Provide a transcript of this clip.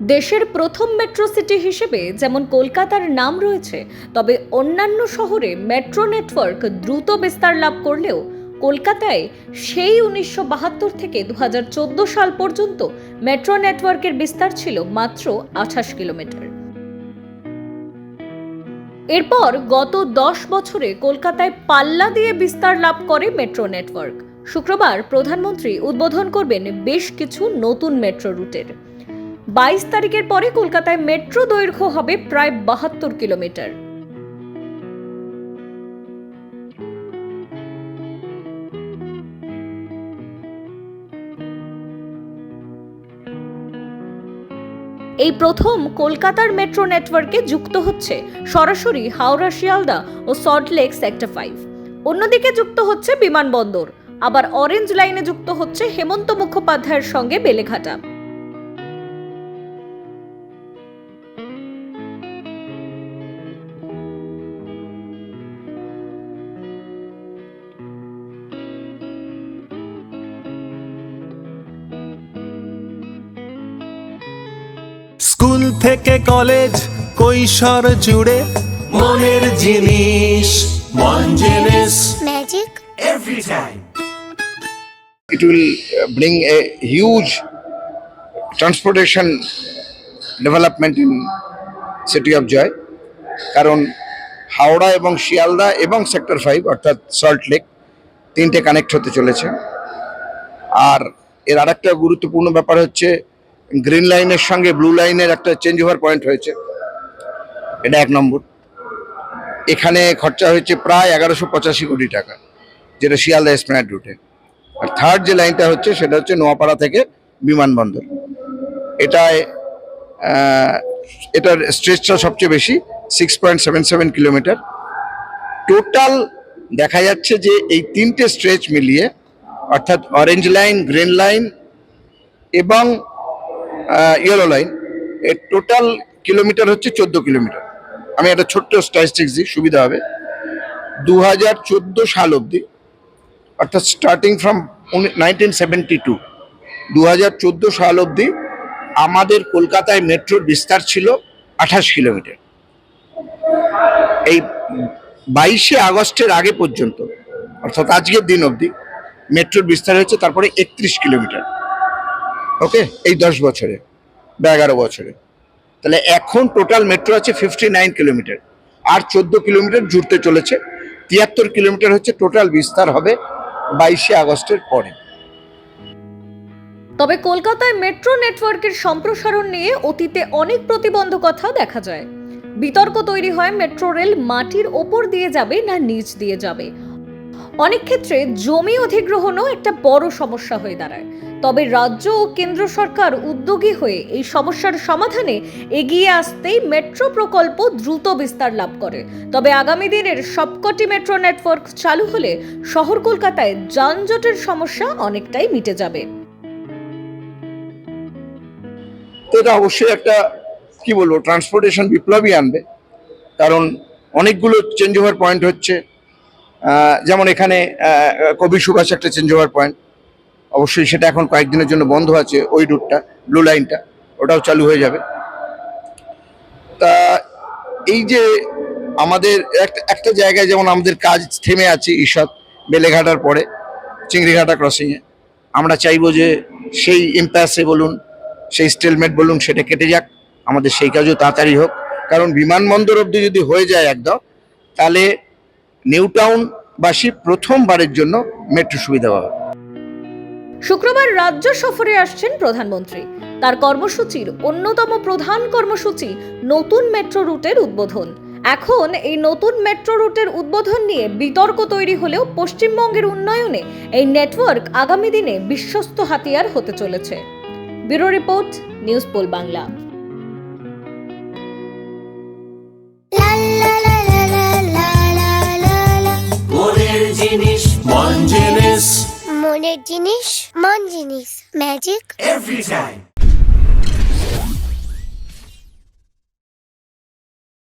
দেশের প্রথম metro city হিসেবে যেমন কলকাতার নাম রয়েছে, তবে অন্যান্য শহরে মেট্রো নেটওয়ার্ক দ্রুত বিস্তার লাভ করলেও কলকাতায় সেই উনিশশো বাহাত্তর থেকে দু হাজার চোদ্দ সাল পর্যন্ত মেট্রো নেটওয়ার্কের বিস্তার ছিল মাত্র আঠাশ কিলোমিটার। এরপর গত দশ বছরে কলকাতায় পাল্লা দিয়ে বিস্তার লাভ করে মেট্রো নেটওয়ার্ক শুক্রবার প্রধানমন্ত্রী উদ্বোধন করবেন বেশ কিছু নতুন মেট্রো রুটের বাইশ তারিখের পরে কলকাতায় মেট্রো দৈর্ঘ্য হবে প্রায় বাহাত্তর কিলোমিটার। এই প্রথম কলকাতার মেট্রো নেটওয়ার্কে যুক্ত হচ্ছে সরাসরি হাওড়া, শিয়ালদা ও সল্টলেক সেক্টর ফাইভ। অন্যদিকে যুক্ত হচ্ছে বিমানবন্দর, আবার অরেঞ্জ লাইনে যুক্ত হচ্ছে হেমন্ত মুখোপাধ্যায়ের সঙ্গে বেলেঘাটা। থেকে কলেজ কৈশোর জুড়ে মনের জিনিস মন জিনিস Magic? Every time it will uh, bring a huge transportation development in city of joy. কারণ হাওড়া এবং শিয়ালদা এবং সেক্টর ফাইভ অর্থাৎ সল্ট লেক তিনটে কানেক্ট হতে চলেছে। আর এর আরেকটা গুরুত্বপূর্ণ ব্যাপার হচ্ছে গ্রিন লাইনের সঙ্গে ব্লু লাইনের একটা চেঞ্জ ওভার পয়েন্ট হয়েছে। এটা এক নম্বর। এখানে খরচা হয়েছে প্রায় এগারোশো পঁচাশি কোটি টাকা, যেটা শিয়ালদা এসপ্ল্যানেড রুটে আর থার্ড যে লাইনটা হচ্ছে, সেটা হচ্ছে নোয়াপাড়া থেকে বিমানবন্দর। এটায় এটার স্ট্রেচটা সবচেয়ে বেশি six point seven seven kilometre total দেখা যাচ্ছে যে এই তিনটে স্ট্রেচ মিলিয়ে, অর্থাৎ অরেঞ্জ লাইন গ্রিন লাইন এবং ইয়েলো লাইন এর টোটাল কিলোমিটার হচ্ছে চোদ্দ কিলোমিটার আমি একটা ছোট্ট স্ট্যাটিস্টিক্স দিই, সুবিধা হবে। দু হাজার চোদ্দ সাল অবধি, অর্থাৎ starting from nineteen seventy two দু হাজার চোদ্দ সাল অবধি আমাদের কলকাতায় মেট্রোর বিস্তার ছিল আঠাশ কিলোমিটার এই বাইশে আগস্টের আগে পর্যন্ত, অর্থাৎ আজকের দিন অবধি, মেট্রোর বিস্তার হয়েছে তারপরে একত্রিশ কিলোমিটার ওকে এই দশ বছরে বা এগারো বছরে। তাহলে এখন টোটাল মেট্রো আছে ফিফটি নাইন কিলোমিটার আর চোদ্দ কিলোমিটার জুড়তে চলেছে। তিয়াত্তর কিলোমিটার হচ্ছে টোটাল বিস্তার হবে বাইশে আগস্টের পরে। তবে কলকাতায় মেট্রো নেটওয়ার্কের সম্প্রসারণ নিয়ে অতীতে অনেক প্রতিবন্ধকতা দেখা যায়। বিতর্ক তৈরি হয় মেট্রো রেল মাটির ওপর দিয়ে যাবে না নিচ দিয়ে যাবে। অনেক ক্ষেত্রে জমি অধিগ্রহণও একটা বড় সমস্যা হয়ে দাঁড়ায়। তবে রাজ্য ও কেন্দ্র সরকার উদ্যোগী হয়ে এই সমস্যার সমাধানে এগিয়ে আসতেই মেট্রো প্রকল্প দ্রুত বিস্তার লাভ করে। তবে আগামী দিনের সবকটি মেট্রো নেটওয়ার্ক চালু হলে শহর কলকাতায় যানজটের সমস্যা অনেকটাই মিটে যাবে। এটা অবশ্যই একটা, কি বলব ট্রান্সপোর্টেশন বিপ্লবই আনবে। কারণ অনেকগুলো চেঞ্জ ওভার পয়েন্ট হচ্ছে। যেমন এখানে কবি সুভাষ একটা চেঞ্জ ওভার পয়েন্ট অবশ্যই সেটা এখন কয়েকদিনের জন্য বন্ধ আছে ওই রুটটা ব্লু লাইনটা ওটাও চালু হয়ে যাবে। তা এই যে আমাদের একটা একটা জায়গায় যেমন আমাদের কাজ থেমে আছে ঈষৎ, বেলেঘাটার পরে, চিংড়িঘাটা ক্রসিংয়ে আমরা চাইব যে সেই ইম্প্যাসে বলুন, সেই স্টেলমেট বলুন, সেটা কেটে যাক। আমাদের সেই কাজও তাড়াতাড়ি হোক। কারণ বিমানবন্দর অবধি যদি হয়ে যায় একদম, তাহলে নিউ টাউনবাসী প্রথমবারের জন্য মেট্রো সুবিধা পাবে। শুক্রবার রাজ্য সফরে আসছেন প্রধানমন্ত্রী। তার কর্মসূচির অন্যতম প্রধান কর্মসূচি নতুন মেট্রো রুটের উদ্বোধন। এখন এই নতুন মেট্রো রুটের উদ্বোধন নিয়ে বিতর্ক তৈরি হলেও পশ্চিমবঙ্গের উন্নয়নে এই নেটওয়ার্ক আগামী দিনে বিশ্বস্ত হাতিয়ার হতে চলেছে। Bureau report, news poll Bangla. মনের জিনিস মন জিনিস ম্যাজিক এভরি টাইম